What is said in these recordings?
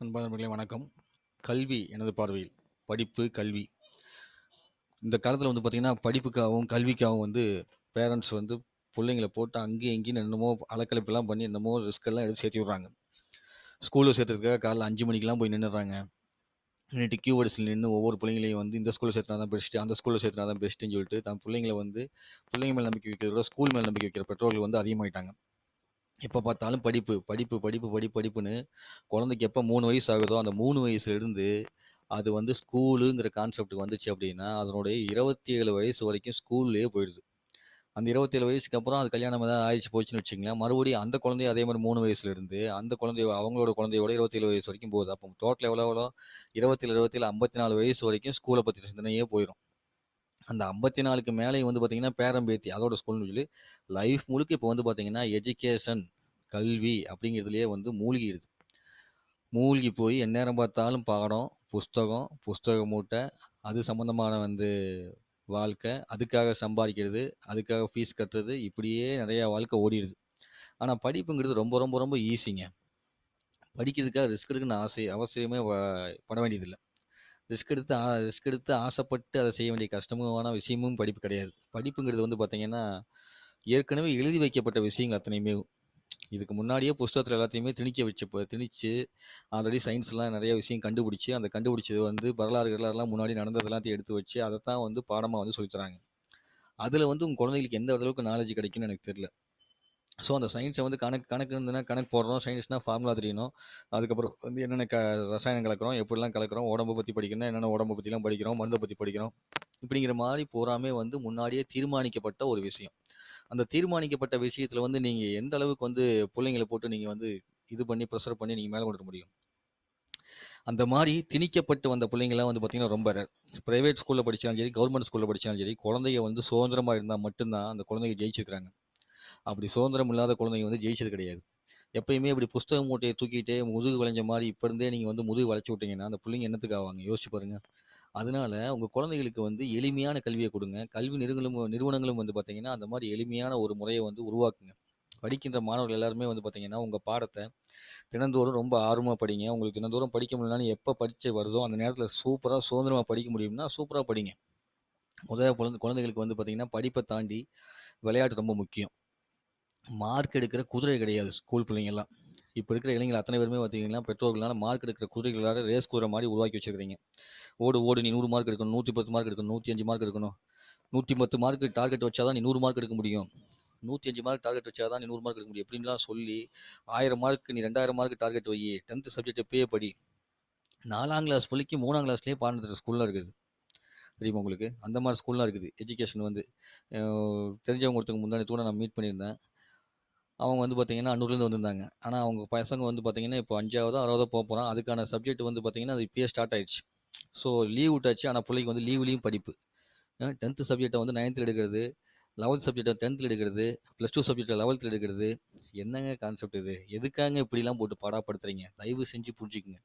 நண்பர்களே வணக்கம். கல்வி எனது பார்வையில் படிப்பு கல்வி. இந்த காலத்தில் வந்து பார்த்திங்கன்னா படிப்புக்காகவும் கல்விக்காகவும் வந்து பேரண்ட்ஸ் வந்து பிள்ளைங்கள போட்டு அங்கேயும் இங்கேயும் என்னமோ அலக்கழிப்பெல்லாம் பண்ணி என்னமோ ரிஸ்கெல்லாம் எடுத்து சேர்த்து விட்றாங்க. ஸ்கூலில் சேர்த்துறதுக்காக காலைல அஞ்சு மணிக்கெலாம் போய் நின்றுறாங்க நின்றுட்டு கியூ வரிசையில் நின்று ஒவ்வொரு பிள்ளைங்களையும் வந்து இந்த ஸ்கூலில் சேர்த்துனா தான் பெஸ்ட்டு அந்த ஸ்கூலில் சேர்த்துனா தான் பெஸ்ட்டுன்னு சொல்லிட்டு தன் பிள்ளைங்களை வந்து பிள்ளைங்க மேல் நம்பிக்கை வைக்கிறத விட ஸ்கூல் மேல் நம்பிக்கை வைக்கிற பெற்றோர்கள் வந்து அதிகமாகிட்டாங்க எப்போ பார்த்தாலும் படிப்பு படிப்பு படிப்பு படிப்பு படிப்புன்னு குழந்தைக்கு எப்போ மூணு வயசு ஆகுதோ அந்த மூணு வயசுலேருந்து அது வந்து ஸ்கூலுங்கிற கான்செப்டுக்கு வந்துச்சு அப்படின்னா அதனுடைய இருபத்தி ஏழு வயசு வரைக்கும் ஸ்கூல்லேயே போயிடுது. அந்த இருபத்தேழு வயசுக்கு அப்புறம் அது கல்யாணம் ஏதாவது ஆயிடுச்சு போச்சுன்னு வச்சுங்களேன் மறுபடியும் அந்த குழந்தைய அதே மாதிரி மூணு வயசுலேருந்து அந்த குழந்தைய அவங்களோட குழந்தையோட இருபத்தேழு வயசு வரைக்கும் போகுது. அப்போ டோட்டல் எவ்வளோ எவ்வளோ? இருபத்தேழு இருபத்தேழு ஐம்பத்தி நாலு வயசு வரைக்கும் ஸ்கூலை பற்றி சிந்தனையே போயிடும் அந்த ஐம்பத்தி நாலுக்கு மேலே வந்து பார்த்தீங்கன்னா பேரம்பேத்தி அதோட ஸ்கூல்னு சொல்லி லைஃப் முழுக்க இப்போ வந்து பார்த்தீங்கன்னா எஜுகேஷன் கல்வி அப்படிங்கிறதுலையே வந்து மூழ்கிடுது மூழ்கி போய் எந்நேரம் பார்த்தாலும் பாடம் புஸ்தகம் புஸ்தக மூட்டை அது சம்மந்தமான வந்து வாழ்க்கை அதுக்காக சம்பாதிக்கிறது அதுக்காக ஃபீஸ் கட்டுறது இப்படியே நிறையா வாழ்க்கை ஓடிடுது. ஆனால் படிப்புங்கிறது ரொம்ப ரொம்ப ரொம்ப ஈஸிங்க படிக்கிறதுக்காக ரிஸ்க் எடுக்கணும்னு ஆசை அவசியமே வ- பட வேண்டியதில்லை. ரிஸ்க் எடுத்து ரிஸ்க் எடுத்து ஆசைப்பட்டு அதை செய்ய வேண்டிய கஷ்டமான விஷயமும் படிப்பு கிடையாது. படிப்புங்கிறது வந்து பார்த்தீங்கன்னா ஏற்கனவே எழுதி வைக்கப்பட்ட விஷயங்கள் அத்தனையுமே. இதுக்கு முன்னாடியே புஸ்தகத்தில் எல்லாத்தையுமே திணிக்க வச்சு இப்போ திணிச்சு ஆல்ரெடி சயின்ஸ்லாம் நிறைய விஷயம் கண்டுபிடிச்சி அந்த கண்டுபிடிச்சது வந்து வரலாறு வரலாறுலாம் முன்னாடி நடந்தது எல்லாத்தையும் எடுத்து வச்சு அதை தான் வந்து பாடமாக வந்து சொல்லித்தராங்க அதில் வந்து உங்கள் குழந்தைகளுக்கு எந்த அளவுக்கு நாலேஜ் கிடைக்குன்னு எனக்கு தெரியல. ஸோ அந்த சயின்ஸை வந்து கணக்கு கணக்கு இருந்ததுன்னா கணக்கு போடுறோம். சயின்ஸ்னால் ஃபார்முலா தெரியணும். அதுக்கப்புறம் வந்து என்னென்ன க ரசாயனம் கலக்கிறோம் எப்படிலாம் கலக்கிறோம் உடம்பை பற்றி படிக்கணும் என்னென்ன உடம்பை பற்றிலாம் படிக்கிறோம் மருந்தை பற்றி படிக்கிறோம். இப்படிங்கிற மாதிரி பூராமே வந்து முன்னாடியே தீர்மானிக்கப்பட்ட ஒரு விஷயம். அந்த தீர்மானிக்கப்பட்ட விஷயத்தில் வந்து நீங்கள் எந்த அளவுக்கு வந்து பிள்ளைங்களை போட்டு நீங்கள் வந்து இது பண்ணி ப்ரெஷர் பண்ணி நீங்கள் மேலே கொண்டு வர முடியும்? அந்த மாதிரி திணிக்கப்பட்டு வந்த பிள்ளைங்களாம் வந்து பார்த்தீங்கன்னா ரொம்ப ரேர் ப்ரைவேட் ஸ்கூலில் படித்தாலும் சரி கவர்மெண்ட் ஸ்கூலில் படித்தாலும் சரி குழந்தைங்க வந்து சுதந்திரமாக இருந்தால் மட்டும்தான் அந்த குழந்தைங்க ஜெயிச்சிருக்கிறாங்க. அப்படி சுதந்திரம் இல்லாத குழந்தைங்க வந்து ஜெயிச்சது கிடையாது. எப்பயுமே இப்படி புஸ்தக மூட்டையை தூக்கிட்டே முதுகு வளைஞ்ச மாதிரி இப்போ இருந்தே நீங்கள் வந்து முதுகு வளைச்சி விட்டீங்கன்னா அந்த பிள்ளைங்க என்னத்துக்கு ஆவாங்க? யோசிச்சு பாருங்கள் அதனால உங்கள் குழந்தைகளுக்கு வந்து எளிமையான கல்வியை கொடுங்க. கல்வி நிறுவனங்களும் நிறுவனங்களும் வந்து பார்த்தீங்கன்னா அந்த மாதிரி எளிமையான ஒரு முறையை வந்து உருவாக்குங்க. படிக்கின்ற மாணவர்கள் எல்லாருமே வந்து பார்த்தீங்கன்னா உங்கள் பாடத்தை தினந்தோறும் ரொம்ப ஆர்வமாக படிங்க. உங்களுக்கு தினந்தோறும் படிக்க முடியலனாலும் எப்போ படித்து வருதோ அந்த நேரத்தில் சூப்பராக சுதந்திரமாக படிக்க முடியும்னா சூப்பராக படிங்க. முதல்ல குழந்தை குழந்தைகளுக்கு வந்து பார்த்தீங்கன்னா படிப்பை தாண்டி விளையாட்டு ரொம்ப முக்கியம். மார்க் எடுக்கிற குதிரை கிடையாது ஸ்கூல் பிள்ளைங்கெல்லாம். இப்போ இருக்கிற இளைஞர்கள் அத்தனை பேருமே பார்த்தீங்கன்னா பெற்றோர்களால் மார்க் எடுக்கிற குதிரைகளாக ரேஸ் குதிரை மாதிரி உருவாக்கி வச்சிருக்கிறீங்க. ஓடு ஓடு நீ நூறு மார்க் எடுக்கணும் நூற்றி பத்து மார்க் எடுக்கணும் நூற்றி அஞ்சு மார்க் எடுக்கணும். நூற்றி பத்து மார்க் டார்கெட் வச்சாதான் நீ நூறு மார்க் எடுக்க முடியும். நூற்றி அஞ்சு மார்க் டார்கெட் வச்சாதான் நீ நூறு மார்க் எடுக்க முடியும். எப்படின்லாம் சொல்லி ஆயிரம் மார்க் நீ ரெண்டாயிரம் மார்க் டார்கெட் வை. டென்த்து சப்ஜெக்ட் எப்பயே படி. நாலாம் கிளாஸ் பிள்ளைக்கு மூணாம் கிளாஸ்லேயே பாடத்துற ஸ்கூலில் ஸ்கூல்லாம் இருக்குது. தெரியுமா உங்களுக்கு? அந்த மாதிரி ஸ்கூல்லாம் இருக்குது. எஜுகேஷன் வந்து தெரிஞ்சவங்க ஒருத்தவங்க முன்னாடி கூட நான் மீட் பண்ணியிருந்தேன். அவங்க வந்து பார்த்தீங்கன்னா அன்னூர்லேருந்து வந்திருந்தாங்க. ஆனால் அவங்க பசங்க வந்து பார்த்தீங்கன்னா இப்போ அஞ்சாவதோ ஆறாவதோ போக போகிறான் அதுக்கான சப்ஜெக்ட் வந்து பார்த்தீங்கன்னா அது இப்போயே ஸ்டார்ட் ஆயிடுச்சு. ஸோ லீவ் விட்டாச்சு. ஆனால் பிள்ளைக்கு வந்து லீவ்லேயும் படிப்பு. டென்த்து சப்ஜெக்டை வந்து நைன்த்தில் எடுக்கிறது. லெவல்த் சப்ஜெக்டை டென்த்தில் எடுக்கிறது. ப்ளஸ் டூ சப்ஜெக்டை லெவல்த்தில் எடுக்கிறது. என்னங்க கான்செப்ட் இது? எதுக்காங்க இப்படிலாம் போட்டு பாடாப்படுத்துறீங்க? தயவு செஞ்சு புரிஞ்சுக்குங்க.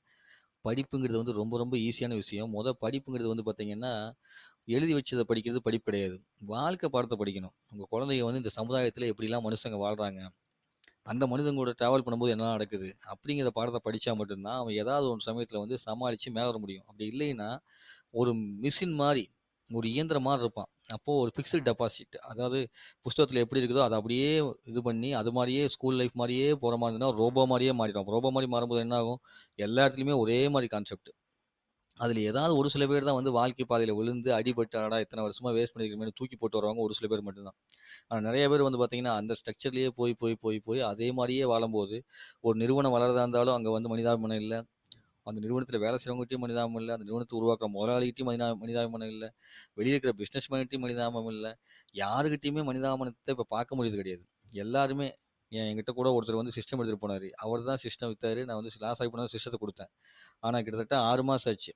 படிப்புங்கிறது வந்து ரொம்ப ரொம்ப ஈஸியான விஷயம். மொதல் படிப்புங்கிறது வந்து பார்த்தீங்கன்னா எழுதி வச்சதை படிக்கிறது படிப்பு கிடையாது. வாழ்க்கை பாடத்தை படிக்கணும். உங்கள் குழந்தைங்க வந்து இந்த சமுதாயத்தில் எப்படிலாம் மனுஷங்க வாழ்கிறாங்க அந்த மனிதன் கூட ட்ராவல் பண்ணும்போது என்ன நடக்குது? அப்படிங்கிற பாடத்தை படித்தா மட்டும்தான் அவன் ஏதாவது ஒரு சமயத்தில் வந்து சமாளித்து மேலே வர முடியும். அப்படி இல்லைன்னா ஒரு மிஷின் மாதிரி ஒரு இயந்திரம் மாதிரி இருப்பான். அப்போது ஒரு ஃபிக்ஸ்டு டெபாசிட் அதாவது புஸ்தகத்தில் எப்படி இருக்குதோ அதை அப்படியே இது பண்ணி அது மாதிரியே ஸ்கூல் லைஃப் மாதிரியே போகிற மாதிரி இருந்தால் ரோபோ மாதிரியே மாறிடும். ரோபோ மாதிரி மாறும்போது என்ன ஆகும் எல்லா இடத்துலையுமே ஒரே மாதிரி கான்செப்ட் அதில் ஏதாவது ஒரு சில பேர் தான் வந்து வாழ்க்கை பாதையில் விழுந்து அடிபட்டு அடா இத்தனை வருஷமாக வேஸ்ட் பண்ணிக்கிறமே தூக்கி போட்டு வருவாங்க ஒரு சில பேர் மட்டும்தான் ஆனால் நிறைய பேர் வந்து பார்த்தீங்கன்னா அந்த ஸ்ட்ரக்சர்லேயே போய் போய் போய் போய் அதே மாதிரியே வாழும்போது ஒரு நிறுவனம் வளரதா இருந்தாலும் அங்கே வந்து மனிதாபிமானம் இல்லை. அந்த நிறுவனத்தில் வேலை செய்கிறவங்ககிட்டயும் மனிதாபம் இல்லை. அந்த நிறுவனத்தை உருவாக்குற முதலாளிகிட்டையும் மனிதா மனிதாபிமானம் இல்லை. வெளியே இருக்கிற பிஸ்னஸ் மேன்கிட்டையும் மனிதாபம் இல்லை. யாருக்கிட்டையுமே மனிதாபனத்தை இப்போ பார்க்க முடியுது கிடையாது. எல்லாருமே என் என்கிட்ட கூட ஒருத்தர் வந்து சிஸ்டம் எடுத்துகிட்டு போனார். அவர் தான் சிஸ்டம் விற்றாரு நான் வந்து லாஸ் ஆகி போன சிஸ்டத்தை கொடுத்தேன். ஆனால் கிட்டத்தட்ட ஆறு மாதம் ஆச்சு.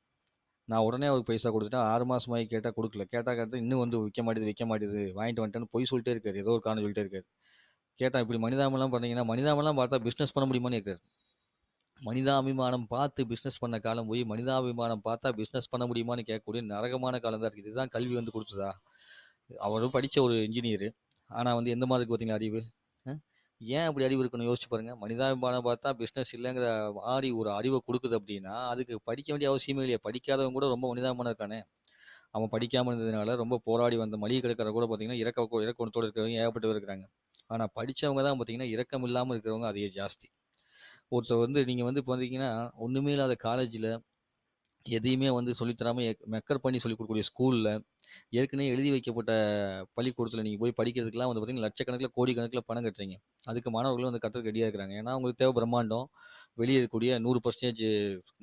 நான் உடனே அவருக்கு பைசா கொடுத்துட்டேன். ஆறு மாதமாகி கேட்டால் கொடுக்கல. கேட்டால் கேட்டால் இன்னும் வந்து விற்க மாட்டேது விற்க மாட்டேது. வாங்கிட்டு வந்துட்டேன்னு பொய் சொல்லிட்டே இருக்காரு. ஏதோ ஒரு காரணம் சொல்லிட்டே இருக்காரு. கேட்டால் இப்படி மனிதாமலாம் பண்ணீங்கன்னா மனிதாமலாம் பார்த்தா பிஸ்னஸ் பண்ண முடியுமான்னு இருக்காரு மனிதாபிமானம் பார்த்து பிஸ்னஸ் பண்ண காலம் போய் மனிதாபிமானம் பார்த்தா பிஸ்னஸ் பண்ண முடியுமான்னு கேட்கக்கூடிய நரகமான காலம் தான் இருக்குது இதுதான் கல்வி வந்து கொடுத்ததா? அவரும் படித்த ஒரு இன்ஜினியர் ஆனால் வந்து எந்த மாதிரி இருக்கு பார்த்தீங்களா அறிவு? ஏன் அப்படி அறிவு இருக்கணும் யோசிச்சு பாருங்க. மனிதாபிமானம் பார்த்தா பிஸ்னஸ் இல்லைங்கிற மாதிரி ஒரு அறிவை கொடுக்குது அப்படின்னா அதுக்கு படிக்க வேண்டிய அவசியமே இல்லையா. படிக்காதவங்க கூட ரொம்ப மனிதாபிமானம் இருக்கானே. அவன் படிக்காமல் இருந்ததுனால ரொம்ப போராடி வந்த மளிகை கடைக்காரர் கூட பார்த்தீங்கன்னா இறக்க இறக்கணத்தோடு இருக்கிறவங்க ஏகப்பட்டு இருக்கிறாங்க ஆனால் படித்தவங்க தான் பார்த்தீங்கன்னா இறக்கம் இல்லாமல் இருக்கிறவங்க அதிக ஜாஸ்தி. ஒருத்தர் வந்து நீங்கள் வந்து இப்போ வந்தீங்கன்னா ஒன்றுமே இல்லாத காலேஜில் எதையுமே வந்து சொல்லித்தராமல் மெக்கர் பண்ணி சொல்லிக் கொடுக்கக்கூடிய ஸ்கூலில் ஏற்கனவே எழுதி வைக்கப்பட்ட பள்ளிக்கூடத்தில் நீங்கள் போய் படிக்கிறதுக்குலாம் வந்து பார்த்தீங்கன்னா லட்சக்கணக்கில் கோடிக்கணக்கில் பணம் கட்டுறீங்க. அதுக்கு மாணவர்களும் வந்து கட்டுறதுக்கு ரெடியாக இருக்கிறாங்க ஏன்னா அவங்களுக்கு தேவை பிரம்மாண்டம். வெளியே இருக்கக்கூடிய நூறு பர்சன்டேஜ்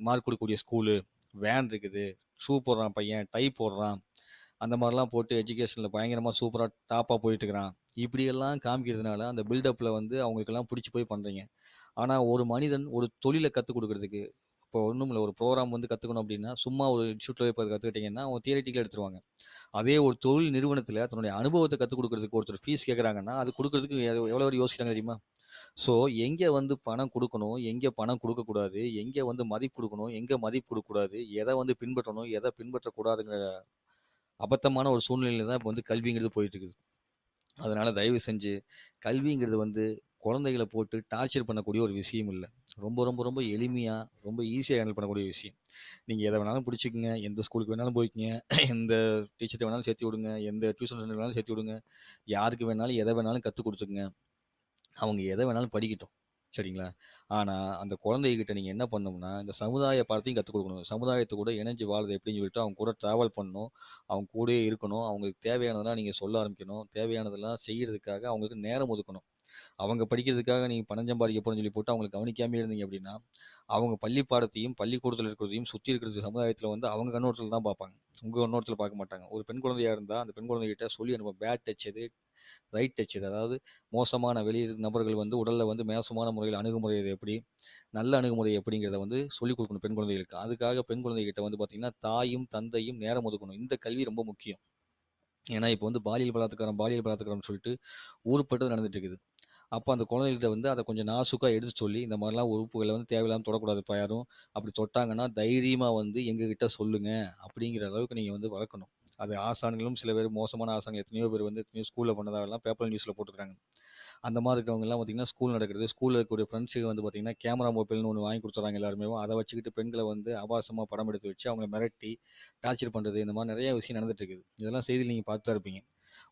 மார்க் கொடுக்கக்கூடிய ஸ்கூலு வேன் இருக்குது. ஷூ போடுறான் பையன் டை போடுறான். அந்த மாதிரிலாம் போட்டு எஜுகேஷனில் பயங்கரமாக சூப்பராக டாப்பாக போயிட்டு இருக்கிறான் இப்படியெல்லாம் காமிக்கிறதுனால அந்த பில்டப்பில் வந்து அவங்களுக்கெல்லாம் பிடிச்சி போய் பண்ணுறீங்க ஆனால் ஒரு மனிதன் ஒரு தொழிலை கற்றுக் கொடுக்குறதுக்கு இப்போ ஒன்றும் இல்லை ஒரு ப்ரோக்ராம் வந்து கற்றுக்கணும் அப்படின்னா சும்மா ஒரு இன்ஸ்டியூட்டில் போய் கற்றுக்கிட்டிங்கன்னா அவங்க தியரட்டிக்கலாக எடுத்துருவாங்க. அதே ஒரு தொழில் நிறுவனத்தில் தன்னுடைய அனுபவத்தை கற்றுக் கொடுக்குறதுக்கு ஒருத்தர் ஃபீஸ் கேட்குறாங்கன்னா அது கொடுக்குறதுக்கு எவ்வளோ எவ்வளோ யோசிக்கிறாங்க தெரியுமா? ஸோ எங்கே வந்து பணம் கொடுக்கணும் எங்கே பணம் கொடுக்கக்கூடாது எங்கே வந்து மதிப்பு கொடுக்கணும் எங்கே மதிப்பு கொடுக்கக்கூடாது எதை வந்து பின்பற்றணும் எதை பின்பற்றக்கூடாதுங்கிற அபத்தமான ஒரு சூழ்நிலையில் தான் இப்போ வந்து கல்விங்கிறது போயிட்டு இருக்குது அதனால் தயவு செஞ்சு கல்விங்கிறது வந்து குழந்தைகளை போட்டு டார்ச்சர் பண்ணக்கூடிய ஒரு விஷயம் இல்லை. ரொம்ப ரொம்ப ரொம்ப எளிமையாக ரொம்ப ஈஸியாக ஹேண்டில் பண்ணக்கூடிய விஷயம். நீங்கள் எதை வேணாலும் பிடிச்சிக்கங்க. எந்த ஸ்கூலுக்கு வேணாலும் போய்க்குங்க. எந்த டீச்சர்கிட்ட வேணாலும் சேர்த்து விடுங்க. எந்த டியூஷன் சென்டர் வேணாலும் சேர்த்து விடுங்க. யாருக்கு வேணாலும் எதை வேணாலும் கற்றுக் கொடுத்துக்குங்க. அவங்க எதை வேணாலும் படிக்கட்டும். சரிங்களா? ஆனால் அந்த குழந்தைகிட்ட நீங்கள் என்ன பண்ணணும்னா இந்த சமுதாய பாடத்தையும் கற்றுக் கொடுக்கணும். சமுதாயத்தை கூட இணைஞ்சு வாழுது எப்படின்னு சொல்லிட்டு அவங்க கூட ட்ராவல் பண்ணணும். அவங்க கூடயே இருக்கணும். அவங்களுக்கு தேவையானதெல்லாம் நீங்கள் சொல்ல ஆரம்பிக்கணும். தேவையானதெல்லாம் செய்கிறதுக்காக அவங்களுக்கு நேரம் ஒதுக்கணும். அவங்க படிக்கிறதுக்காக நீங்கள் பணம் சம்பாதிக்க போகிறேன்னு சொல்லி போட்டு அவங்களுக்கு கவனிக்காமே இருந்தீங்க அப்படின்னா அவங்க பள்ளி பாடத்தையும் பள்ளிக்கூடத்தில் இருக்கிறதையும் சுற்றி இருக்கிறது சமுதாயத்தில் வந்து அவங்க கண்ணோட்டத்தில் தான் பார்ப்பாங்க. உங்கள் கண்ணோட்டத்தில் பார்க்க மாட்டாங்க. ஒரு பெண் குழந்தையாக இருந்தால் அந்த பெண் குழந்தைகிட்ட சொல்லி அனுப்ப. பேட் டச் எது? ரைட் டச் இது அதாவது மோசமான வெளி நபர்கள் வந்து உடலில் வந்து மோசமான முறையில் அணுகுமுறை இது எப்படி? நல்ல அணுகுமுறை எப்படிங்கிறத வந்து சொல்லிக் கொடுக்கணும் பெண் குழந்தைகளுக்கு. அதுக்காக பெண் குழந்தைகிட்ட வந்து பார்த்திங்கன்னா தாயும் தந்தையும் நேரம் ஒதுக்கணும். இந்த கல்வி ரொம்ப முக்கியம். ஏன்னா இப்போ வந்து பாலியல் பலாத்காரம் பாலியல் பலாத்காரம்னு சொல்லிட்டு ஊருப்பட்டது நடந்துட்டு இருக்குது. அப்போ அந்த குழந்தைகிட்ட வந்து அதை கொஞ்சம் நாசுக்காக எடுத்து சொல்லி இந்த மாதிரிலாம் உறுப்புகளை வந்து தேவையில்லாமல் தொடக்கூடாதுப்பா யாரும் அப்படி தொட்டாங்கன்னா தைரியமாக வந்து எங்ககிட்ட சொல்லுங்கள் அப்படிங்கிற அளவுக்கு நீங்கள் வந்து வளர்க்கணும். அது ஆசான்களும் சில பேர் மோசமான ஆசான்கள் எத்தனையோ பேர் வந்து எத்தனையோ ஸ்கூலில் பண்ணதாகலாம் பேப்பர் நியூஸில் போட்டுருக்காங்க. அந்த மாதிரி இருக்கிறவங்கலாம் பார்த்தீங்கன்னா ஸ்கூல் நடக்கிறது ஸ்கூலில் இருக்கக்கூடிய ஃப்ரெண்ட்ஸுக்கு வந்து பார்த்திங்கன்னா கேமரா மொபைல்னு ஒன்று வாங்கி கொடுத்துறாங்க எல்லாருமே. அதை வச்சுக்கிட்டு பெண்களை வந்து ஆபாசமாக படம் எடுத்து வச்சு அவங்களை மிரட்டி டார்ச்சர் பண்ணுறது இந்த மாதிரி நிறைய விஷயம் நடந்துட்டு இருக்குது. இதெல்லாம் செய்தியில் நீங்கள் பார்த்து தான் இருப்பீங்க.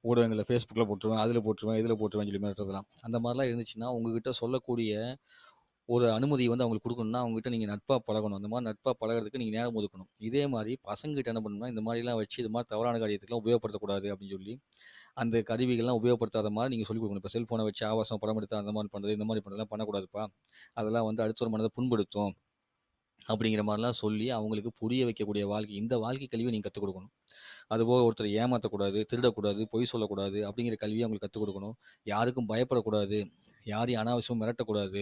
ஊடகங்களில் ஃபேஸ்புக்கில் போட்டுருவேன் அதில் போட்டுருவேன் இதில் போட்டுருவேன் சொல்லி மிரட்டுறதுலாம் அந்த மாதிரிலாம் இருந்துச்சுன்னா உங்ககிட்ட சொல்லக்கூடிய ஒரு அனுமதி வந்து அவங்களுக்கு கொடுக்கணும்னா அவங்ககிட்ட நீங்கள் நட்பாக பழகணும். அந்த மாதிரி நட்பாக பழகிறதுக்கு நீங்கள் நேரம் ஒதுக்கணும். இதே மாதிரி பசங்ககிட்ட என்ன பண்ணணும்னா இந்த மாதிரிலாம் வச்சு இது மாதிரி தவறான காரியத்துக்குலாம் உபயோகப்படுத்தக்கூடாது அப்படின்னு சொல்லி அந்த கருவிகள்லாம் உபயோகப்படுத்தாத மாதிரி நீங்கள் சொல்லிக் கொடுக்கணும். இப்போ செல்ஃபோனை வச்சு ஆபாசம் படம் எடுத்து அந்த மாதிரி பண்ணுறது இந்த மாதிரி பண்ணுறதுலாம் பண்ணக்கூடாதுப்பா. அதெல்லாம் வந்து அடுத்த ஒரு மனதை புண்படுத்தும். அப்படிங்கிற மாதிரிலாம் சொல்லி அவங்களுக்கு புரிய வைக்கக்கூடிய வாழ்க்கை இந்த வாழ்க்கை கல்வியை நீங்கள் கற்றுக் கொடுக்கணும். அதுபோக ஒருத்தர் ஏமாற்றக்கூடாது திருடக்கூடாது பொய் சொல்லக்கூடாது அப்படிங்கிற கல்வியை அவங்களுக்கு கற்றுக் கொடுக்கணும். யாருக்கும் பயப்படக்கூடாது யாரையும் அனாவசியமாக மிரட்டக்கூடாது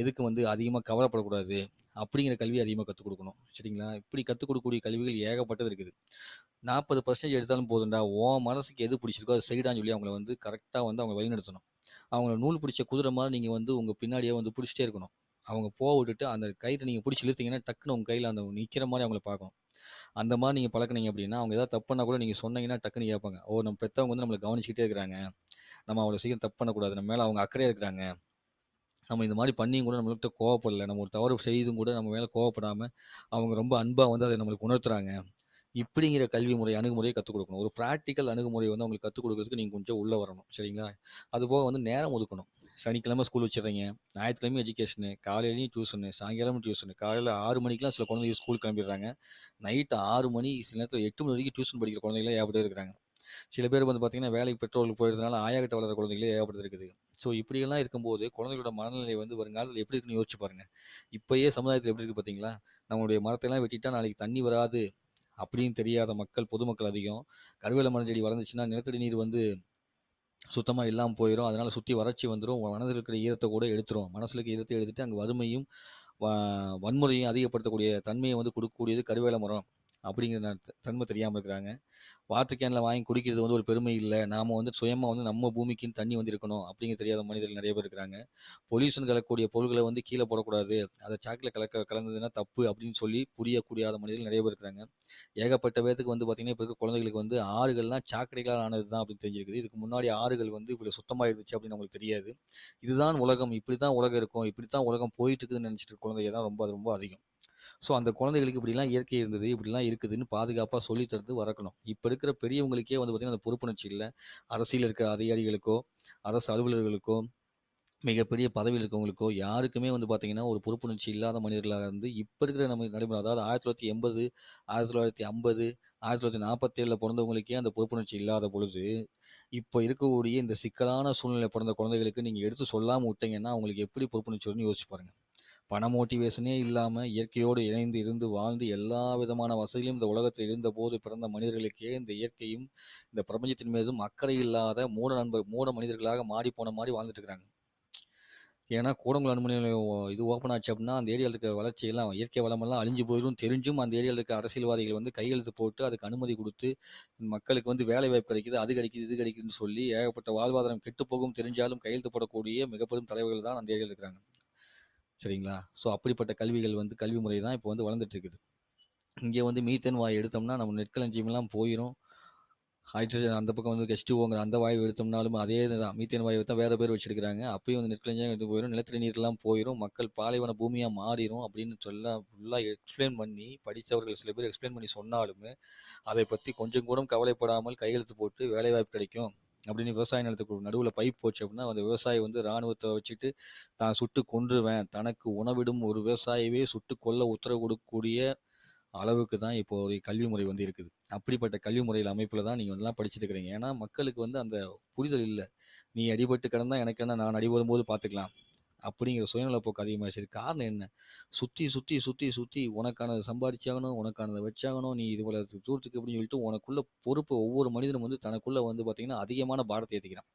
எதுக்கு வந்து அதிகமாக கவலைப்படக்கூடாது அப்படிங்கிற கல்வி அதிகமாக கற்றுக் கொடுக்கணும். சரிங்களா? இப்படி கற்றுக் கொடுக்கக்கூடிய கல்விகள் ஏகப்பட்டது இருக்குது. நாற்பது பர்சன்டேஜ் எடுத்தாலும் போதும்டா உன் மனசுக்கு எது பிடிச்சிருக்கோ அதை செய்டான்னு சொல்லி அவங்கள வந்து கரெக்டாக வந்து அவங்க வழிநடத்தணும். அவங்கள நூல் பிடிச்ச குதிரை மாதிரி நீங்கள் வந்து உங்கள் பின்னாடியே வந்து பிடிச்சிட்டே இருக்கணும். அவங்க போக விட்டுட்டு அந்த கயிறை நீங்கள் பிடிச்சி இழுத்தீங்கன்னா டக்குன்னு உங்கள் கையில் அந்த நிற்கிற மாதிரி அவங்கள பார்க்கணும். அந்த மாதிரி நீங்கள் பழக்கினீங்க அப்படின்னா அவங்க ஏதாவது தப்பு கூட நீங்கள் சொன்னீங்கன்னா டக்குன்னு கேட்பாங்க ஓ நம்ம பெற்றவங்க வந்து நம்மளை கவனிச்சிக்கிட்டே இருக்கிறாங்க. நம்ம அவ்வளோ சீக்கிரம் தப்பு பண்ணக்கூடாது. நம்ம மேலே அவங்க அக்கறையாக இருக்கிறாங்க. நம்ம இந்த மாதிரி பண்ணியும் கூட நம்மள்கிட்ட கோவப்படலை. நம்ம ஒரு தவறு செய்தும் கூட நம்ம மேலே கோவப்படாமல் அவங்க ரொம்ப அன்பாக வந்து அதை நம்மளுக்கு உணர்த்துறாங்க. இப்படிங்கிற கல்வி முறை அணுகுமுறையை கற்றுக் கொடுக்கணும். ஒரு ப்ராக்டிக்கல் அணுகுமுறையை வந்து அவங்களுக்கு கற்றுக் கொடுக்கறதுக்கு நீங்கள் கொஞ்சம் உள்ளே வரணும். சரிங்களா? அதுபோக வந்து நேரம் ஒதுக்கணும். சனிக்கிழமை ஸ்கூல் வச்சிடுறீங்க. ஞாயிற்றுக்கிழமை எஜுகேஷனு காலையிலையும் டியூஷனு சாயங்காலமும் டியூஷனு காலையில் ஆறு மணிக்கெலாம் சில குழந்தைங்க ஸ்கூல் கிளம்பிடுறாங்க. நைட்டு ஆறு மணி சில நேரத்தில் எட்டு மணி வரைக்கும் டியூஷன் படிக்கிற குழந்தைங்களாம் ஏகப்பட்டு இருக்கிறாங்க சில பேர் வந்து பார்த்தீங்கன்னா வேலைக்கு பெற்றோர்களுக்கு போயிருந்தனால ஆயாகிட்ட வளர குழந்தைகளே ஏகப்பட்டு இருக்குது. ஸோ இப்படியெல்லாம் இருக்கும்போது குழந்தைகளோட மனநிலை வந்து வருங்காலத்தில் எப்படி இருக்குன்னு யோசிச்சு பாருங்கள் இப்போயே சமுதாயத்தில் எப்படி இருக்குது பார்த்தீங்களா நம்மளுடைய மரத்தையெல்லாம் வெட்டிட்டா நாளைக்கு தண்ணி வராது. அப்படின்னு தெரியாத மக்கள் பொதுமக்கள் அதிகம். கருவேல மரம் செடி வளர்ந்துச்சுன்னா நிலத்தடி நீர் வந்து சுத்தமாக இல்லாமல் போயிடும் அதனால் சுற்றி வறட்சி வந்துடும் மனதில் இருக்கிற ஈரத்தை கூட எடுத்துரும். மனசில் இருக்கிற ஈரத்தை எடுத்துட்டு அங்கே வறுமையும் வன்முறையும் அதிகப்படுத்தக்கூடிய தன்மையை வந்து கொடுக்கக்கூடியது கருவேல மரம் அப்படிங்கிற தன்மை தெரியாமல் இருக்கிறாங்க. வாட்டர் கேனில் வாங்கி குடிக்கிறது வந்து ஒரு பெருமை இல்லை நாம வந்து சுயமாக வந்து நம்ம பூமிக்குன்னு தண்ணி வந்து இருக்கணும் தெரியாத மனிதர்கள் நிறைய பேர் இருக்கிறாங்க. பொல்யூஷன் கலக்கக்கூடிய பொருட்களை வந்து கீழே போடக்கூடாது. அதை சாக்கில் கலக்க கலந்ததுன்னா தப்பு அப்படின்னு சொல்லி புரியக்கூடியாத மனிதர்கள் நிறைய பேர் இருக்கிறாங்க. ஏகப்பட்ட பேத்துக்கு வந்து பார்த்திங்கன்னா இப்போ இருக்க குழந்தைகளுக்கு வந்து ஆறுகள்லாம் சாக்கடைகளால் ஆனது தான் அப்படின்னு தெரிஞ்சிருக்குது. இதுக்கு முன்னாடி ஆறுகள் வந்து இப்படி சுத்தமாக இருந்துச்சு அப்படின்னு அவங்களுக்கு தெரியாது. இதுதான் உலகம், இப்படி தான் உலகம் இருக்கும், இப்படி தான் உலகம் போயிட்டு இருக்குதுன்னு நினச்சிட்டு குழந்தைங்க தான் ரொம்ப ரொம்ப அதிகம். ஸோ அந்த குழந்தைகளுக்கு இப்படிலாம் இயற்கை இருந்தது, இப்படிலாம் இருக்குதுன்னு பாதுகாப்பாக சொல்லி தந்து வளர்க்கணும். இப்போ இருக்கிற பெரியவங்களுக்கே வந்து பார்த்திங்கன்னா அந்த பொறுப்புணர்ச்சி இல்லை அரசியல் இருக்கிற அதிகாரிகளுக்கோ, அரசு அலுவலர்களுக்கோ, மிகப்பெரிய பதவியில் இருக்கவங்களுக்கோ யாருக்குமே வந்து பார்த்தீங்கன்னா, ஒரு பொறுப்புணர்ச்சி இல்லாத மனிதர்களாக இருந்து, இப்போ இருக்கிற நம்ம நடைமுறை அதாவது ஆயிரத்தி தொள்ளாயிரத்தி எண்பது ஆயிரத்தி தொள்ளாயிரத்தி ஐம்பது ஆயிரத்தி தொள்ளாயிரத்தி நாற்பத்தேழில் பிறந்தவங்களுக்கே அந்த பொறுப்புணர்ச்சி இல்லாத பொழுது, இப்போ இருக்கக்கூடிய இந்த சிக்கலான சூழ்நிலை பிறந்த குழந்தைகளுக்கு நீங்கள் எடுத்து சொல்லாமல் விட்டீங்கன்னா, அவங்களுக்கு எப்படி பொறுப்புணர்ச்சி வரும்னு யோசிச்சு பாருங்கள் பண மோட்டிவேஷனே இல்லாமல் இயற்கையோடு இணைந்து இருந்து வாழ்ந்து எல்லா விதமான வசதியிலும் இந்த உலகத்தில் இருந்தபோது பிறந்த மனிதர்களுக்கே இந்த இயற்கையும், இந்த பிரபஞ்சத்தின் மீதும் அக்கறை இல்லாத மூட நண்பர் மூட மனிதர்களாக மாறி போன மாதிரி வாழ்ந்துட்டு இருக்கிறாங்க. ஏன்னா கூடங்குளம் அனுமதி இது ஓப்பன் ஆச்சு அப்படின்னா, அந்த ஏரியாவில் இருக்க வளர்ச்சியெல்லாம் இயற்கை வளமெல்லாம் அழிஞ்சு போயிடும் தெரிஞ்சும் அந்த ஏரியாவில் இருக்க அரசியல்வாதிகள் வந்து கையெழுத்து போட்டு, அதுக்கு அனுமதி கொடுத்து மக்களுக்கு வந்து வேலை வாய்ப்பு கிடைக்குது, அது கிடைக்குது, இது கிடைக்குதுன்னு சொல்லி ஏகப்பட்ட வாழ்வாதாரம் கெட்டுப் போகும் தெரிஞ்சாலும் கையெழுத்து போடக்கூடிய மிகப்பெரும் தலைவர்கள் தான் அந்த ஏரியாவில் இருக்கிறாங்க. சரிங்களா? ஸோ அப்படிப்பட்ட கல்விகள் வந்து கல்வி முறை தான் இப்போ வந்து வளர்ந்துட்டு இருக்குது. வந்து மீத்தேன் வாயு எடுத்தோம்னா, நம்ம நெற்களஞ்சியம்லாம் போயிடும் ஹைட்ரஜன் அந்த பக்கம் வந்து H2ஓங்கிற அந்த வாயு எடுத்தோம்னாலும் அதே தான் மீத்தேன் வாயு தான் வேறு பேர் வச்சிருக்கிறாங்க. அப்பயும் வந்து நெற்களஞ்சியம் எடுத்து போயிடும் நிலத்தடி நீர்லாம் போயிடும் மக்கள் பாலைவன பூமியாக மாறிடும் அப்படின்னு சொல்ல ஃபுல்லாக எக்ஸ்பிளைன் பண்ணி, படித்தவர்கள் சில பேர் எக்ஸ்பிளைன் பண்ணி சொன்னாலுமே, அதை பற்றி கொஞ்சம் கூட கவலைப்படாமல் கையெழுத்து போட்டு வேலைவாய்ப்பு கிடைக்கும் அப்படின்னு விவசாய நிலத்துக்கு நடுவில் பைப் போச்சு அப்படின்னா, அந்த விவசாயி வந்து இராணுவத்தை வச்சுட்டு, தான் சுட்டு கொன்றுவேன். தனக்கு உணவிடும் ஒரு விவசாயியவே சுட்டு கொல்ல உத்தரவு கொடுக்கக்கூடிய அளவுக்கு தான் இப்போ ஒரு கல்வி முறை வந்து இருக்குது. அப்படிப்பட்ட கல்வி முறையில் அமைப்பில் தான் நீங்கள் இதெல்லாம் படிச்சுட்டு இருக்கிறீங்க. ஏன்னா, மக்களுக்கு வந்து அந்த புரிதல் இல்லை நீ அடிபட்டு கிடந்தா எனக்கு என்ன, நான் அடிபடும்போது பார்த்துக்கலாம். அப்படிங்கிற சுயநல போக்கு அதிகமாகிடுச்சு இதுக்கு காரணம் என்ன? சுற்றி சுற்றி சுற்றி சுற்றி உனக்கானத சம்பாதிச்சாகணும் உனக்கானதை வச்சாகணும், நீ இது போல தூரத்துக்கு அப்படின்னு சொல்லிட்டு உனக்குள்ள பொறுப்பு ஒவ்வொரு மனிதனும் வந்து தனக்குள்ள வந்து பார்த்தீங்கன்னா, அதிகமான பாடத்தை ஏற்றிக்கிறான்